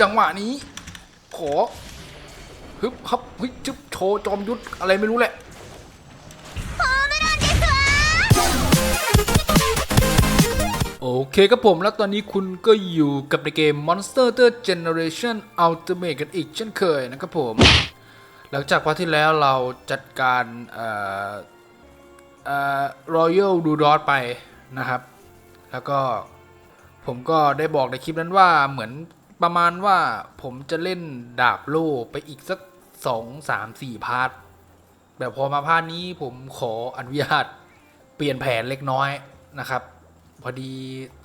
จังหวะนี้ ขอฮึบฮับฮึบจึบโชว์จอมยุทธอะไรไม่รู้แหละโอเคครับผมแล้วตอนนี้คุณก็อยู่กับในเกม Monster t e r Generation Ultimate กันอีกเช่นเคยนะครับผม หลังจากพาร์ทที่แล้วเราจัดการเอ่อเอ่อ Royal d u d o t ไปนะครับ แล้วก็ผมก็ได้บอกในคลิปนั้นว่าเหมือน ประมาณว่าผมจะเล่นดาบโล่ไปอีกสักสองสามสี่พาร์ทแต่พอมาพาร์ทนี้ผมขออนุญาตเปลี่ยนแผนเล็กน้อยนะครับ พอดี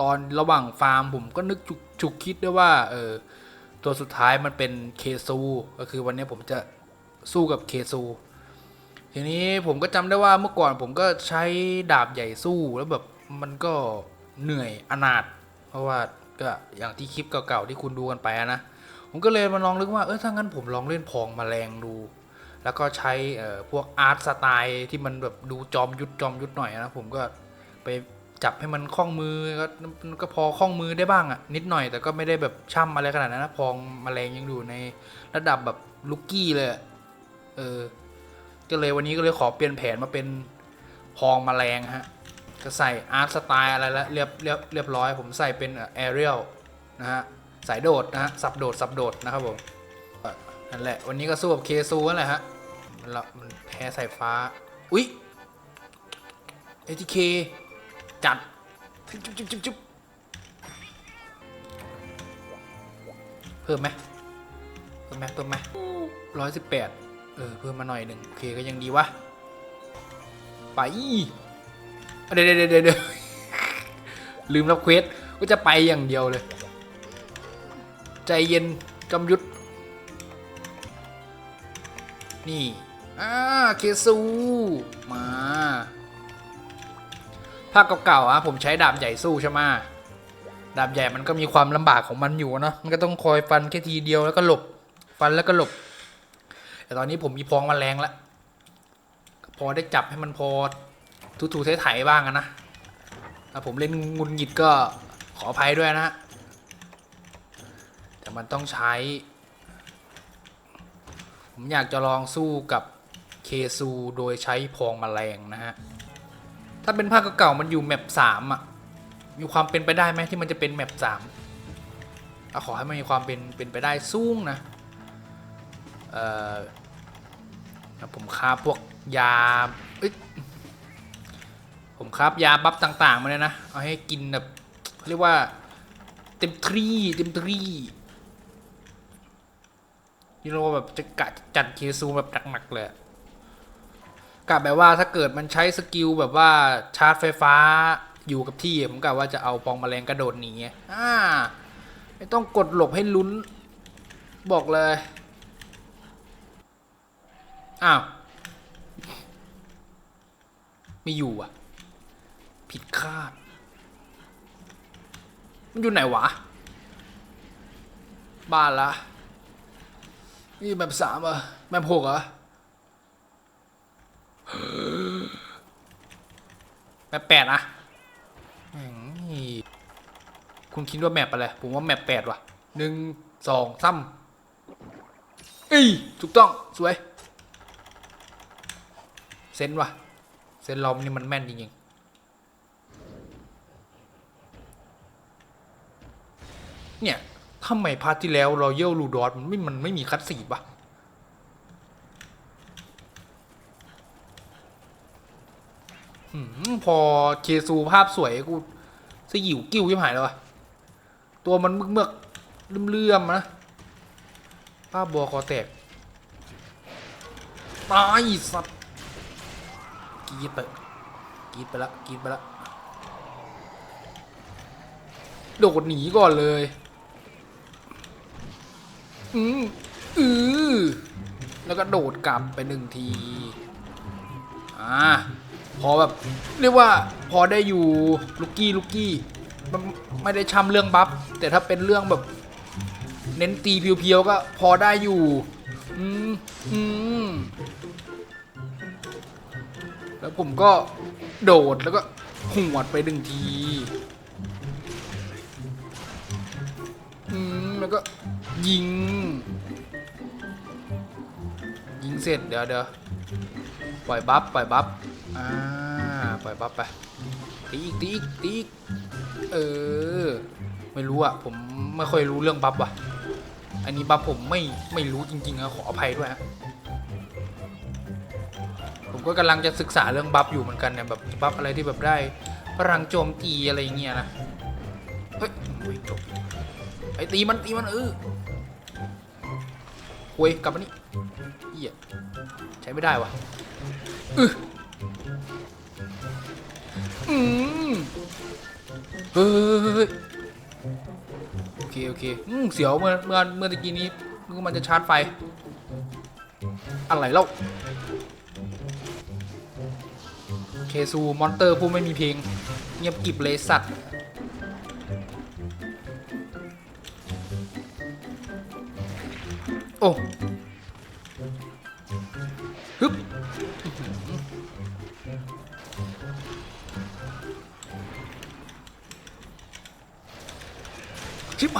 ตอนระหว่างฟาร์มผมก็นึกฉุกฉุกคิดได้ว่าเออตัวสุดท้ายมันเป็นเคซูก็คือวันนี้ผมจะสู้กับเคซูทีนี้ผมก็จำได้ว่าเมื่อก่อนผมก็ใช้ดาบใหญ่สู้แล้วแบบมันก็เหนื่อยอนาถเพราะว่า ก็อย่างที่คลิปเก่าๆที่คุณดูกันไปนะผมก็เลยมาลองนึกว่าเออถ้างั้นผมลองเล่นพองแมลงดู แล้วก็ใช้พวกอาร์ตสไตล์ที่มันแบบดูจอมยุทธจอมยุทธหน่อยนะผมก็ไปจับให้มันคล่องมือก็ก็พอคล่องมือได้บ้างอะนิดหน่อยแต่ก็ไม่ได้แบบช่ำอะไรขนาดนั้นนะพองแมลงยังอยู่ในระดับแบบลูกกี้เลยเออก็เลยวันนี้ก็เลยขอเปลี่ยนแผนมาเป็นพองแมลงฮะ จะใส่อาร์ตสไตล์อะไรแล้วเรียบเรียบเรียบร้อยผมใส่เป็นแอเรียลนะฮะสายโดดนะฮะสับโดดสับโดดนะครับผมนั่นแหละวันนี้ก็สู้กับเคซูนั่นแหละฮะมันแพ้สายฟ้า อุ๊ยเอทีเคจัดจุ๊บจุ๊บจุ๊บจุ๊บเพิ่มไหมเพิ่มไหมเพิ่มไหมร้อยสิบแปดเออเพิ่มมาหน่อยหนึ่งโอเคก็ยังดีวะไป เดี๋ยวเดี๋ยวเดี๋ยวลืมรับเควสก็จะไปอย่างเดียวเลย ใจเย็นจำยุทธนี่อ่าเคซูมาภาคเก่าๆอะผมใช้ดาบใหญ่สู้ใช่ไหมดาบใหญ่มันก็มีความลำบากของมันอยู่เนอะมันก็ต้องคอยฟันแค่ทีเดียวแล้วก็หลบ ฟันแล้วก็หลบ แต่ตอนนี้ผมมีพองมาแรงแล้วพอได้จับให้มันพอ ถูๆไถๆบ้างนะถ้าผมเล่นงุนหงิดก็ขออภัยด้วยนะ แต่มันต้องใช้ ผมอยากจะลองสู้กับเคซูโดยใช้พองมแมลงนะฮะ ถ้าเป็นภาคเก่าๆมันอยู่แมปสามอะ มีความเป็นไปได้ไหมที่มันจะเป็นแมปสามเอาขอให้มันมีความเป็นเป็นไปได้สูงนะ เอ่อผมคาพวกยาเอ้ย ผมคาบยาบัฟต่างๆมาเลยนะ เอาให้กินแบบเรียกว่า เต็มทรีเต็มทรีนี่เราแบบจะกะจัดเคซูแบบหนักๆเลยกะแบบว่าถ้าเกิดมันใช้สกิลแบบว่าชาร์จไฟฟ้าอยู่กับที่ ผมกะว่าจะเอาปองมแมลงกระโดดหนีไงอ่าไม่ต้องกดหลบให้ลุ้น บอกเลย อ้าว ไม่อยู่อะ ผิดคาด มันอยู่ไหนวะ บ้านละ นี่แบบสามเหรอะแบบหกเหรอแบบแปดอะคุณคิดว่าแมปอะไร ผมว่าแมปแปดว่ะหนึ่งสองสามอีถูกต้อง สวย เซนว่ะ เซนเรานี่มันแม่นจริงๆ เนี่ยทำไมพาร์ทที่แล้วรอยัลลูดอสมันไม่มันไม่มีคัดสีวะหืมพอเคซูภาพสวยกูสยิวกิ้วยิ่หายแล้ววะตัวมันเมือกเลื่อมๆนะภาพบัวคอแตกตายสัตว์กีดไปกีดไปละกีดไปละโดดหนีก่อนเลย อือือแล้วก็โดดกลับไปหนึ่งที อ่า พอแบบ เรียกว่าพอได้อยู่ลูกกี้ลูกกี้ไม่ได้ช้ำเรื่องบัฟ แต่ถ้าเป็นเรื่องแบบ เน้นตีเพียวๆก็พอได้อยู่ อืมอืมแล้วผมก็โดดแล้วก็หวดไปหนึ่งที อืม แล้วก็ ยิง ยิงเสร็จเดี๋ยวเดี๋ยวปล่อยบัฟปล่อยบัฟอ่าปล่อยบัฟไปตีอีกตีอีกตีอีกเออ ไม่รู้อะผมไม่ค่อยรู้เรื่องบัฟว่ะ อันนี้บัฟผมไม่ไม่รู้จริงๆอะขออภัยด้วยฮะผมก็กำลังจะศึกษาเรื่องบัฟอยู่เหมือนกันเนี่ยแบบบัฟอะไรที่แบบได้พลังโจมตีอะไรอย่างเงี้ยนะ เฮ้ยไม่จบไอ้ตีมันตีมันเออ โว้ยกลับมานี่เหี้ยใช้ไม่ได้ว่ะอืออืมเฮ้ยโอเคโอเคอืมเสียวเมื่อเมื่อเมื่อตะกี้นี้นึกมันจะชาร์จไฟ อะไรเล่าเคซูมอนเตอร์ผู้ไม่มีเพลง เงียบกิบเลยสัตว์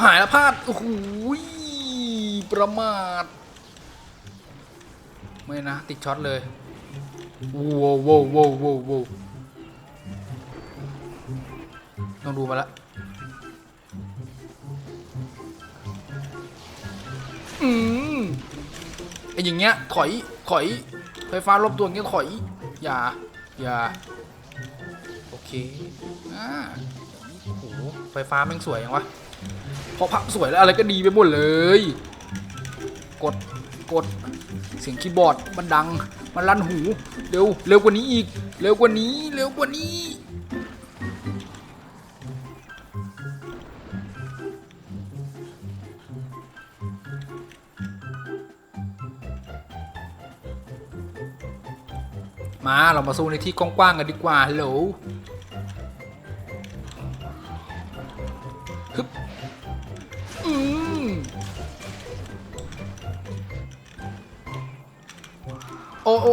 ายแล้วพลาด โอ้โหประมาท ไม่นะ ติดช็อตเลยว้าวว้าวว้าวว้าวว้าวต้องดูมาละอืมไอ้อย่างเงี้ย ถอย ถอย ไฟฟ้ารอบตัวเงี้ย ถอย อย่า อย่า โอเค อ่าโอ้โห ไฟฟ้าแม่งสวยยังวะ พอพับสวยแล้วอะไรก็ดีไปหมดเลย กดกดเสียงคีย์บอร์ดมันดัง มันลั่นหู เร็วเร็วกว่านี้อีก เร็วกว่านี้ เร็วกว่านี้มาเรามาสู้ในที่กว้างๆกันดีกว่าฮัลโหล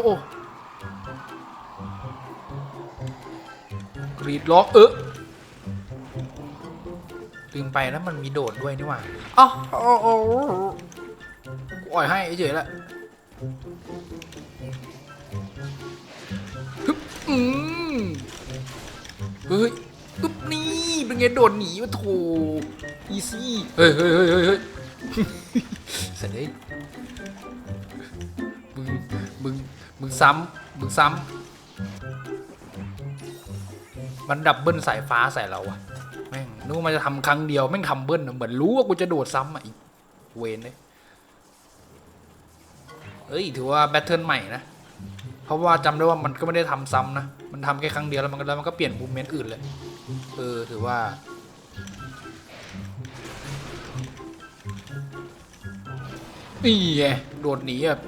โอ้กรีดล็อกเออลืมไปแล้วมันมีโดดด้วยนี่หว่าอ๋อโอ้โอ้อ่อยให้เฉยๆและฮึบอืมเฮ้ยอึ๊บนี่เป็นไงโดดหนีมาโถอีซี่ เฮ้ยเฮ้ยเฮ้ยเฮ้ย ซ้ำมึงซ้ำมันดับเบิลสายฟ้าใส่เราอะแม่งนึกว่ามันจะทำครั้งเดียวแม่งทำเบิ้ลเหมือนรู้ว่ากูจะโดดซ้ำอะอีกเวนเลยเอ้ยถือว่าแบทเทิลใหม่นะ เพราะว่าจำได้ว่ามันก็ไม่ได้ทำซ้ำนะ มันทำแค่ครั้งเดียวแล้วมันก็แล้วมันก็เปลี่ยนมูเมนต์อื่นเลย เออถือว่านี่ไงโดดหนีแบบ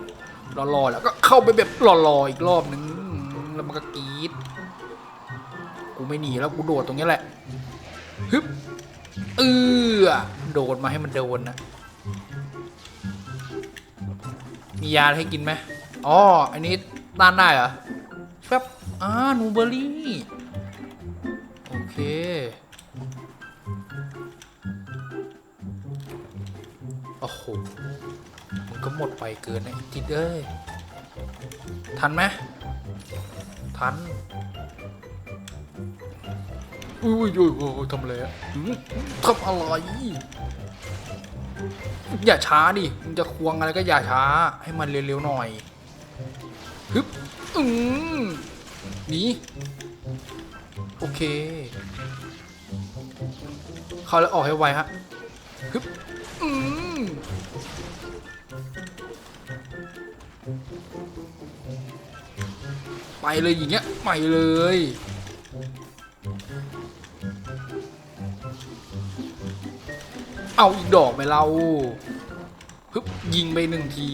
รอๆแล้วก็เข้าไปแบบรอๆอีกรอบนึงแล้วมันก็กรีดกูไม่หนีแล้วกูโดดตรงนี้แหละฮึบเออโดดมาให้มันโดนนะมียาให้กินไหมอ๋ออันนี้ต้านได้เหรอแป๊บอ่านูเบอรี่โอเคโอ้โห ก็หมดไปเกินนะจิตเอ้ย ทันไหมทัน อุ้ยอุ้ยอุ้ยทำอะไรอะทำอะไร อย่าช้าดิมึงจะควงอะไรก็อย่าช้า ให้มันเร็วๆหน่อยฮึบอืมหนีโอเค เขาแล้วออกให้ไวฮะ เลยอย่างเงี้ยไปเลย เอาอีกดอกไปเราฮึบยิงไปหนึ่งที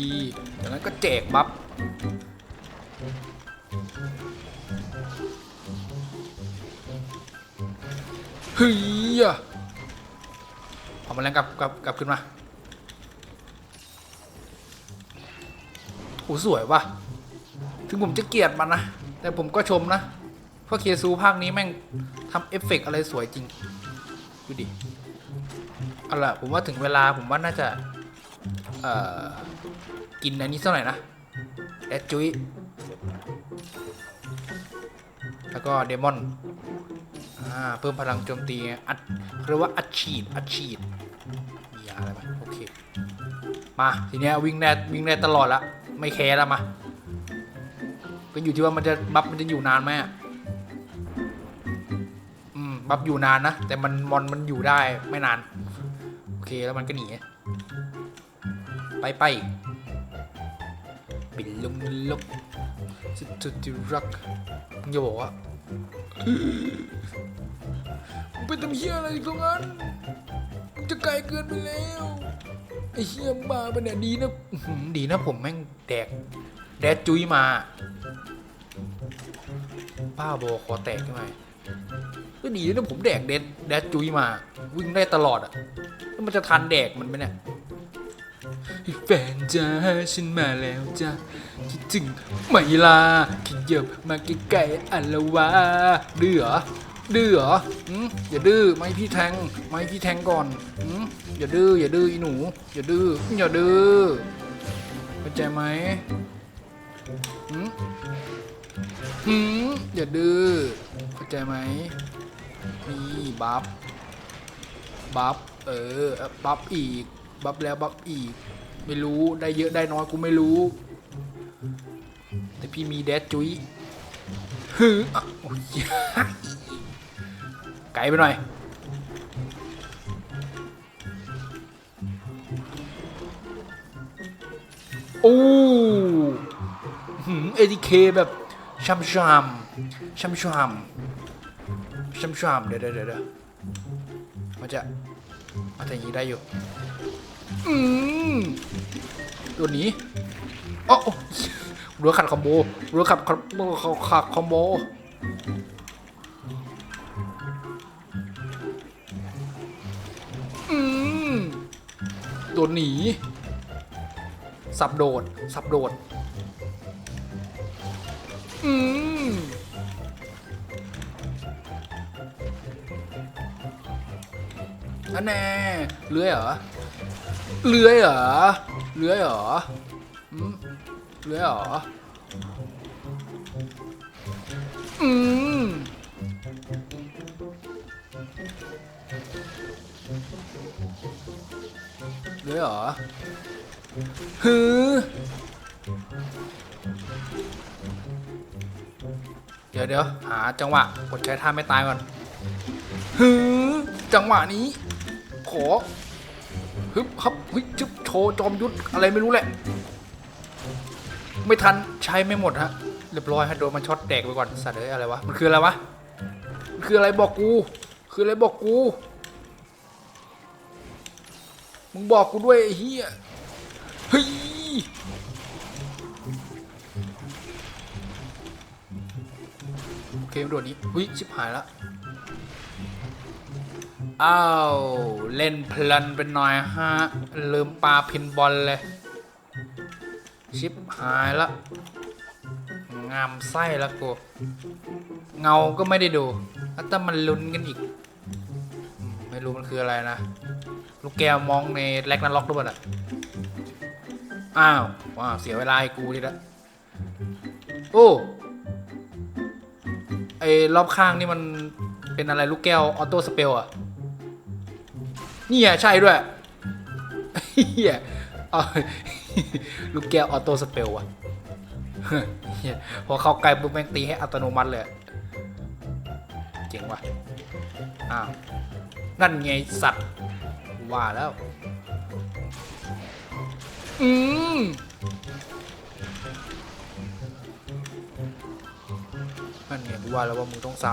จากนั้นก็แจกบัฟเฮ้ยอะเอามาแล้วกลับกลับกลับขึ้นมาโอ้สวยว่ะ ถึงผมจะเกลียดมันนะ แต่ผมก็ชมนะเพราะเคซูภาคนี้แม่งทำเอฟเฟกต์อะไรสวยจริง ดูดิ เอาล่ะผมว่าถึงเวลาผมว่าน่าจะ เอ่อ กินอันนี้เท่าไหร่นะแอดจุยแล้วก็เดมอนอเพิ่มพลังโจมตีอัดเรียกว่าอัดฉีดอัดฉีดมียาอะไรไหมโอเค มา ทีเนี้ยวิ่งได้วิ่งได้ตลอดละ ไม่แคร์แล้วมา ก็อยู่ที่ว่ามันจะบัฟมันจะอยู่นานไหมอะอืมบัฟอยู่นานนะ แต่มันมอนมันอยู่ได้ไม่นาน โอเคแล้วมันก็หนีไปไปบินลงลกสุดสุดที่รักมึงจะบอกว่ามึงเป็นตำเฮียอะไรตรงนั้นมึงจะไกลเกินไปแล้วไอ้เฮียบ้าปะเนี่ยดีนะดีนะผมแม่งแดก แดดจุ้ยมา ป้าโบคอแตกใช่ไหมก็ดีนะผมแดกแดดแดดจุ้ยมา วิ่งได้ตลอดอะแล้วมันจะทันแดกมันไหมเนี่ยแฟนจ้าฉันมาแล้วจ้าคิดถึงไหมลาขยับมาใกล้ๆอันละวะดื้อเหรอดื้อเหรออืมอย่าดื้อไม่พี่แทงไม่พี่แทงก่อนอืมอย่าดื้ออย่าดื้ออีหนู อย่าดื้ออย่าดื้อเข้าใจไหม อืมหืมอย่าดื้อเข้าใจไหมนี่บัฟบัฟเออบัฟอีก บัฟแล้วบัฟอีก ไม่รู้ได้เยอะได้น้อยกูไม่รู้ แต่พี่มีแดดจุ้ยฮือโอ้ยไกลไปหน่อยโอ้ เอทีเคแบบชัมชัมชัมชัมชัมชัมเดี๋ยวเดี๋ยวเดี๋ยวมันจะมาทางนี้ได้อยู่ อืมตัวนี้อ้โอ้รือขัดคอมโบรือขัดคอมโบขัดคอมโบอืมตัวหนี สับโดด สับโดด อืมอันแน่เลื้อยเหรอ เลื้อยเหรอ เลื้อยเหรออืมเลื้อยเหรอ อืมเลื้อยเหรอฮือ ดี๋ยวเดี๋ยวหาจังหวะกดใช้ท่าไม่ตายก่อนฮือจังหวะนี้ ขอฮึบฮับฮึบจึบโชว์จอมยุทธอะไรไม่รู้แหละ ไม่ทันใช้ไม่หมดฮะเรียบร้อยฮะโดนมันช็อตแตกไปก่อนสัตว์เอ้ยอะไรวะมันคืออะไรวะมันคืออะไรบอกกู คืออะไรบอกกูมึงบอกกูด้วยไอ้เฮีย โอเคโดดนี้หุ้ยชิบหายละอ้าวเล่นเพลินเป็นหน่อยฮะลืมปลาพินบอลเลย ชิบหายละงามไส้ละกูเงาก็ไม่ได้ดูแล้วแต่มันลุ้นกันอีก ไม่รู้มันคืออะไรนะ ลูกแก้วมองในแล็กนันล็อกด้วยอะอ้าวว้าวเสียเวลาให้กูทีละโอ้ อ้รอบข้างนี่มันเป็นอะไรลูกแก้วออโต้สเปลอะนี่อะใช่ด้วยเฮียลูกแก้วออโต้สเปลอะพอเข้าใกลปุ๊บแม่งตีให้อัตโนมัติเลยเจ๋งว่ะอ้าวนั่นไงสัตว์ว่าแล้ว อืม นั่นไงกูว่าแล้วว่ามึงต้องซ้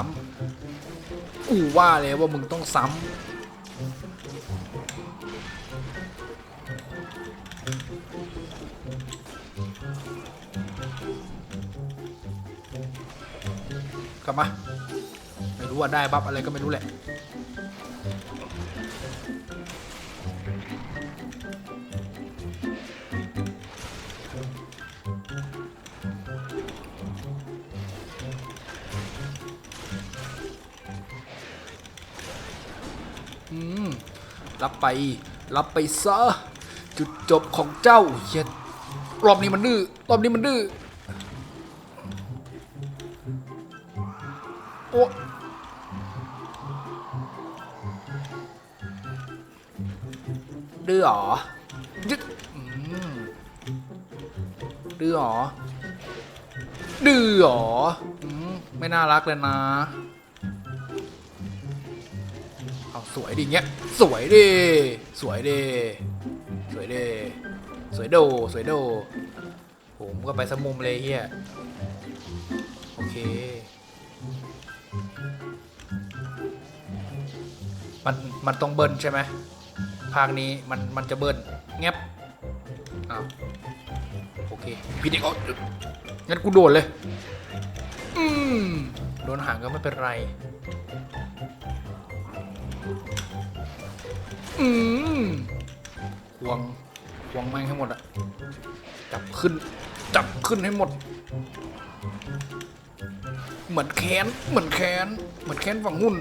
ำกูว่าเลยว่ามึงต้องซ้ำกลับมา ไม่รู้ว่าได้บัฟอะไรก็ไม่รู้แหละ รับไป รับไปซะ จุดจบของเจ้าเย็ดรอบนี้มันดื้อ รอบนี้มันดื้อ โอ้ดื้อเหรอยึดดื้อเหรอดื้อเหรอไม่น่ารักเลยนะ สวยดิเงี้ย สวยดิ สวยดิ สวยดิ สวยโด สวยโด ผมก็ไปสมุมเลยเฮียโอเค มัน มันต้องเบิ้ลใช่ไหมภาคนี้มัน มันจะเบิ้ลแงบอ้าวโอเคพี่เด็กเอางั้นกูโดนเลย อืม โดนหางก็ไม่เป็นไร อืมควงควงแม่งให้หมดอะจับขึ้น จับขึ้นให้หมด เหมือนแขนเหมือนแขนเหมือนแขนฝั่งหุ่น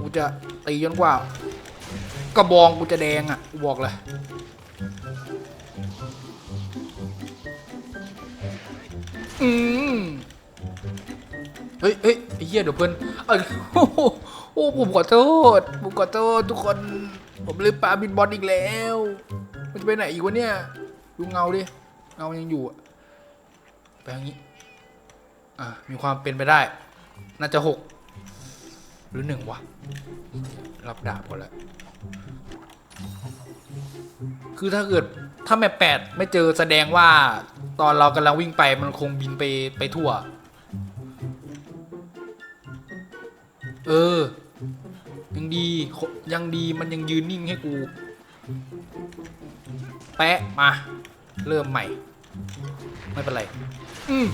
กูจะตีจนกว่า กระบองกูจะแดงอะกูบอกเลยอืม เฮ้ยเฮ้ยไอ้เหี้ยเดี๋ยวเพื่อนเอ้ยโอ้โหโอ้ผมขอโทษ ผมขอโทษทุกคน ผมลืมปลาบินบอลอีกแล้ว มันจะไปไหนอีกวะเนี่ย ดูเงาดิ เงายังอยู่อะไปทางนี้ อะ มีความเป็นไปได้ น่าจะหกหรือหนึ่งวะ รับดาบก่อนแล้วคือถ้าเกิดถ้าแม่แปดไม่เจอแสดงว่าตอนเรากำลังวิ่งไปมันคงบินไปไปทั่ว เออ ยังดียังดีมันยังยืนนิ่งให้กู แปะมา เริ่มใหม่ ไม่เป็นไร อืม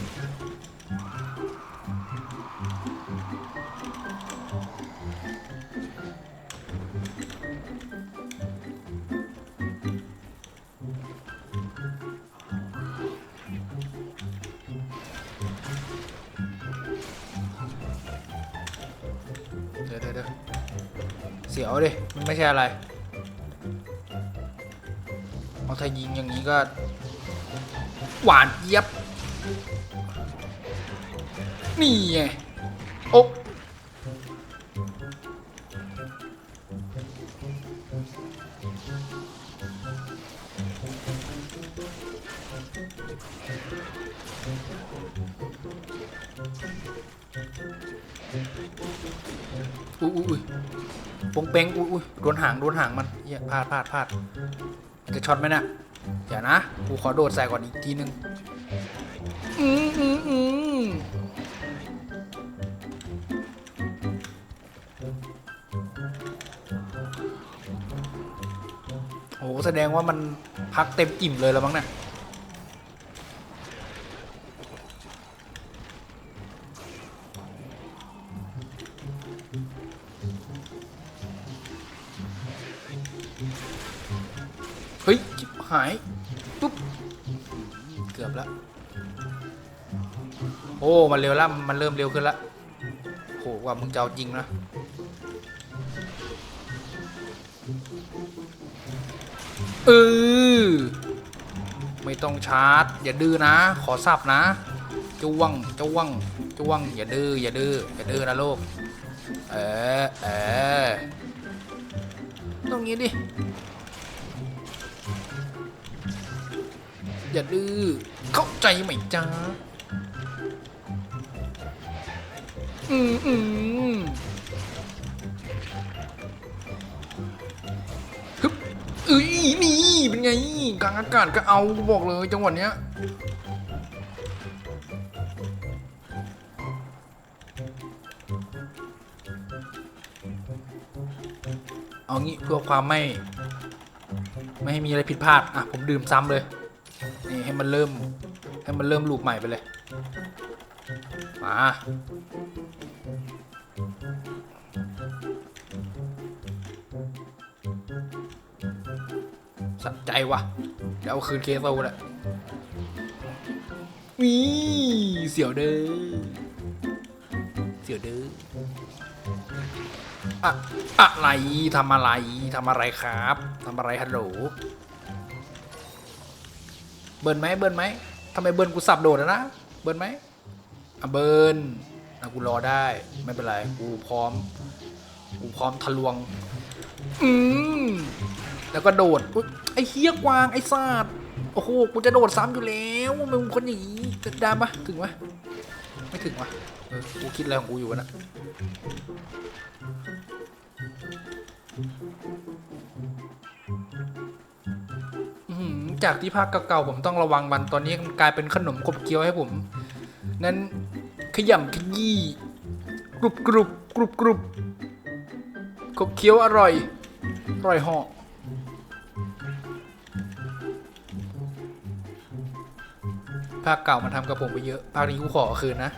สียวดิมันไม่ใช่อะไรเอาถ้ายิงอย่างนี้ก็ หวานเยียบนี่ไง ปงเป้งอุ้ยอุ้ยโดนหางโดนหางมันเหี้ยพลาดพลาดพลาดจะช็อตไหมนี่ยเดี๋ยวนะกูขอโดดใส่ก่อนอีกทีนึงอืมอืมอืมโอ้แสดงว่ามันพักเต็มอิ่มเลยแล้วมั้งเนี่ย อ้มันเร็วแล้วมันเริ่มเร็วขึ้นแล้วโหว่ามึงจะเอาจริงนะเออไม่ต้องชาร์จ อย่าดื้อนะ ขอสับนะจ้วงจ้วงจ้วง อย่าดื้ออย่าดื้ออย่าดื้อนะลูกเออเออตรงนี้ดิอย่าดื้อเข้าใจไหมจ๊ะ อืมอืมฮึบเอ้ยนี่เป็นไงกลางอากาศก็เอาบอกเลยจังหวะเนี้ยเอางี้เพื่อความไม่ ไม่ให้มีอะไรผิดพลาด อะ ผมดื่มซ้ำเลย นี่ให้มันเริ่ม ให้มันเริ่มลูปใหม่ไปเลย มา สะจวะเอาคืนเคโซแหละวิเสียวเด้อเสียวเด้ออะอะไรทำอะไรทำอะไรครับทำอะไรฮัลโหลเบิร์นไหมเบิร์นไหมทำไมเบิร์นกูสับโดดนะเบิร์นไหมอะเบิร์นนะกูรอได้ไม่เป็นไรกูพร้อมกูพร้อมทะลวงอืม แล้วก็โดดอุ๊ยไอ้เฮียกวางไอ้ซาดโอ้โหกูจะโดดซ้ำอยู่แล้วมึงคนอย่างนี้จะได้ปะถึงปะไม่ถึงวะเออกูคิดอะไรของกูอยู่วะนะจากที่ภาคเก่าๆผมต้องระวังมันตอนนี้มันกลายเป็นขนมขบเคี้ยวให้ผม นั้นขยำขยี้กรุบกรุบกรุบกรุบขบเคี้ยวอร่อย อร่อยหาะ ภาคเก่ามันทำกับผมไปเยอะภาคนี้กูขอคืนนะ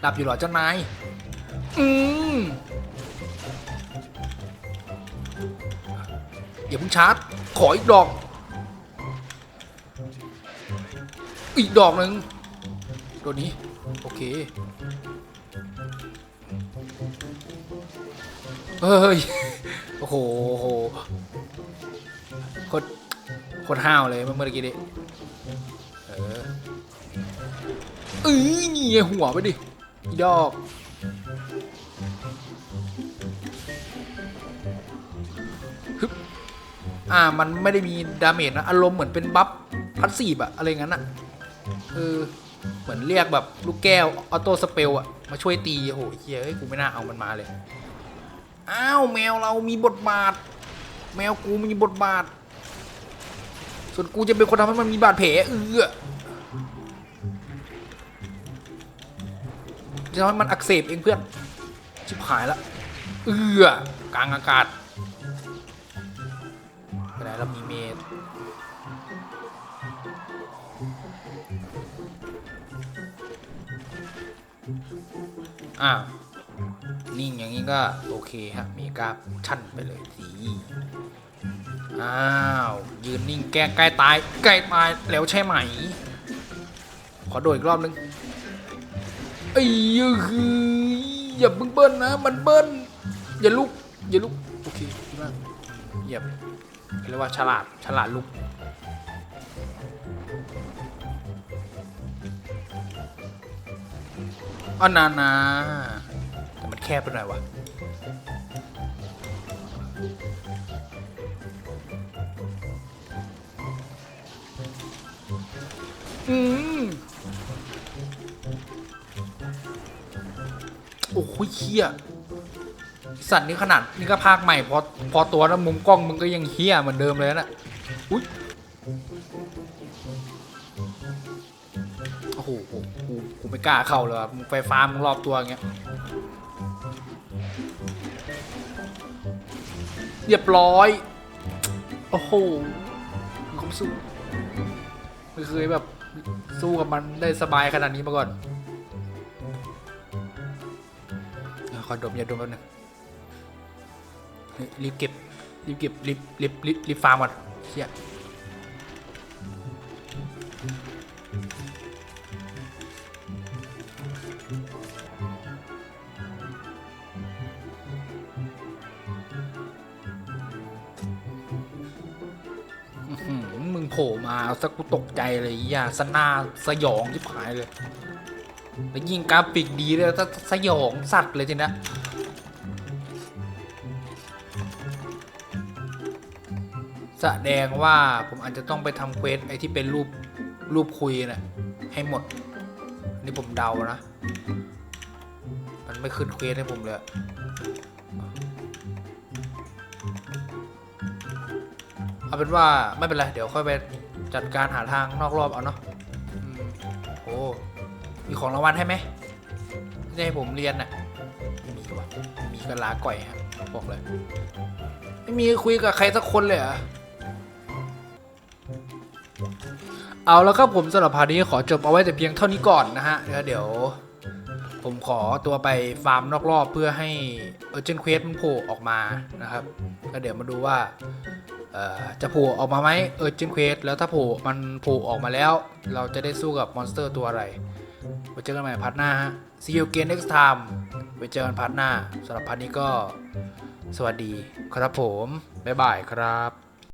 หลับอยู่หรอเจ้านายอืมอย่าเพิ่งชาร์จ ขออีกดอก อีกดอกหนึ่งตัวนี้ โอเค เฮ้ย โอ้โห คตรห้าวเลยเมื่อกี้นี้เออเอ้ยนี่ไงหัวไปดิอีดอกอ่ามันไม่ได้มีดาเมจนะ อารมณ์เหมือนเป็นบัฟพัสซีฟอะอะไรงั้นอะเออ เหมือนเรียกแบบลูกแก้ว ออโต้สเปลอะมาช่วยตี โอ้โหเฮียเอ้ยกูไม่น่าเอามันมาเลย อ้าว แมวเรามีบทบาท แมวกูมีบทบาท ส่วนกูจะเป็นคนทำให้มันมีบาดแผลเออจะทำให้มันอักเสบเองเพื่อน ชิบหายละเออกลางอากาศไม่ได้เรามีเมดอ้านิ่งอย่างนี้ก็โอเคฮะเมกาชั่นไปเลยสิ อ้าว ยืนนิ่งแก้ใกล้ตายใกล้ตายแล้วใช่ไหม ขอโดดอีกรอบนึงไอ้ยคืออย่าเพิ่งเบิ้ลนะ มันเบิ้ลอย่าลุกอย่าลุกโอเคดีมากเหยียบเรียกว่าฉลาดฉลาดลุกอ๋อนานาแต่มันแคบไปหน่อยวะ อืมโอ้โหเฮียสัตว์นี่ขนาดนี่ก็ภาคใหม่พอพอตัวแล้วมุมกล้องมึงก็ยังเฮียเหมือนเดิมเลยนะอุ้ยโอ้โหกูกูไม่กล้าเข้าเลยมึงไฟฟ้ามึงรอบตัวอย่างเงี้ยเรียบร้อย โอ้โหความสุขไม่เคยแบบ สู้กับมันได้สบายขนาดนี้มาก่อนขอดมยาดมแป๊บนึงรีบเก็บรีบเก็บรีบรีบรีบรีบฟาร์มก่อนเชี่ย ล่มาสักกูตกใจเลยอย่าสนาสยองที่ผายเลย แล้วยิงกราฟิกดีเลยถ้าสยองสัตว์เลยทีนะแสดงว่าผมอาจจะต้องไปทำเควสไอ้ที่เป็นรูปรูปคุยนะ่ะให้หมด นี่ผมเดานะ มันไม่ขึ้นเควสให้ผมเลย เอาเป็นว่าไม่เป็นไร เดี๋ยวค่อยไปจัดการหาทางนอกรอบเอาเนาะอืมโอ้มีของรางวัลให้ไหมไม่ได้ให้ผมเรียนน่ะไม่มีว่ะมีก็ลาก่อยฮะบอกเลย ไม่มีคุยกับใครสักคนเลยเหรอ เอาแล้วครับผมสำหรับพาร์ทนี้ขอจบเอาไว้แต่เพียงเท่านี้ก่อนนะฮะแล้วเดี๋ยว ผมขอตัวไปฟาร์มนอกรอบเพื่อให้เออเจนเควสมันโผล่ออกมานะครับแล้วเดี๋ยวมาดูว่า จะโผล่ออกมาไหมเออจินเควสแล้วถ้าโผล่มันโผล่ออกมาแล้ว เราจะได้สู้กับมอนสเตอร์ตัวอะไรไว้เจอกันใหม่พาร์ทหน้าฮะซีอิวเกนเน็กซ์ไทม์ไว้เจอกันพาร์ทหน้าสำหรับพาร์ทนี้ก็สวัสดีครับผม บ๊ายบายครับ